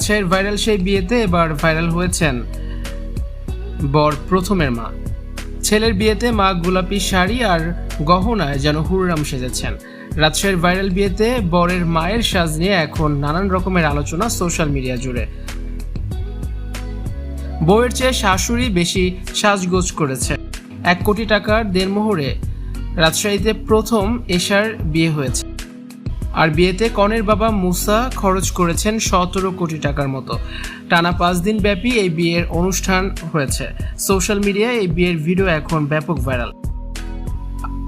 রাজশাহীর ভাইরাল সেই বিয়েতে, এবার ভাইরাল হয়েছেন বর প্রথমের মা। ছেলের বিয়েতে মা গোলাপি শাড়ি আর গহনায় যেন হুররাম সেজেছেন। রাজশাহীর ভাইরাল বিয়েতে বরের মায়ের সাজ নিয়ে এখন নানান রকমের আলোচনা সোশ্যাল মিডিয়া জুড়ে। বউয়ের চেয়ে শাশুড়ি বেশি সাজগোজ করেছে। এক কোটি টাকার দেড়মোহরে রাজশাহীতে প্রথম এশার বিয়ে হয়েছে। আর বিয়েতে কনের বাবা মুসা খরচ করেছেন সতেরো কোটি টাকার মতো। টানা পাঁচ দিন ব্যাপী এই বিয়ের অনুষ্ঠান হয়েছে। সোশ্যাল মিডিয়ায় এই বিয়ের ভিডিও এখন ব্যাপক ভাইরাল।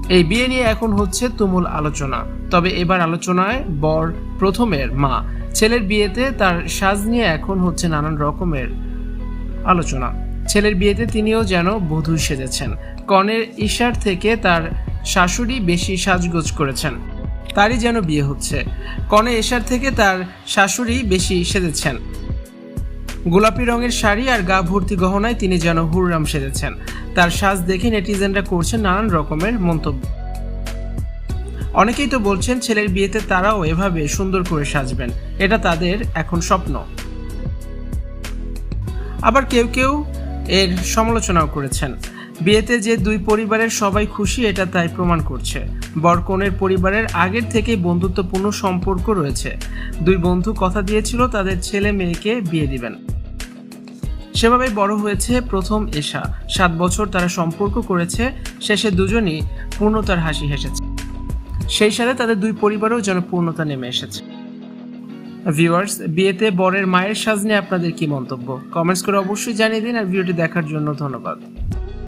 এই বিয়ে নিয়ে এখন হচ্ছে তুমুল আলোচনা। তবে এবার আলোচনায় বর প্রথমের মা। ছেলের বিয়েতে তার সাজ নিয়ে এখন হচ্ছে নানান রকমের আলোচনা। ছেলের বিয়েতে তিনিও যেন বধূ সেজেছেন। কনের ইশার থেকে তার শাশুড়ি বেশি সাজগোজ করেছেন। তারই যেন বিয়ে হচ্ছে। কনে এশার থেকে তার শাশুড়ি বেশি সেজেছেন। গোলাপি রঙের শাড়ি আর গা ভর্তি গহনায় তিনি যেন হুররাম সেজেছেন। তার সাজ দেখে নেটিজেনরা করছেন নানান রকমের মন্তব্য। অনেকেই তো বলছেন, ছেলের বিয়েতে তারাও এভাবে সুন্দর করে সাজবেন। এটা তাদের এখন স্বপ্ন। আবার কেউ কেউ এর সমালোচনাও করেছেন। বিয়েতে যে দুই পরিবারের সবাই খুশি, এটা তাই প্রমাণ করছে। বরকনের পরিবারের আগের থেকেই বন্ধুত্বপূর্ণ সম্পর্ক রয়েছে। দুই বন্ধু কথা দিয়েছিল, তাদের ছেলে মেয়েকে বিয়ে দিবেন। সেভাবেই বড় হয়েছে প্রথম এশা। সাত বছর তারা সম্পর্ক করেছে, শেষে দুজনই পূর্ণতার হাসি হেসেছে। সেই সাথে তাদের দুই পরিবারেও যেন পূর্ণতা নেমে এসেছে। ভিউয়ার্স, বিয়েতে বরের মায়ের সাজ নিয়ে আপনাদের কি মন্তব্য? কমেন্টস করে অবশ্যই জানিয়ে দিন আর ভিডিওটি দেখার জন্য ধন্যবাদ।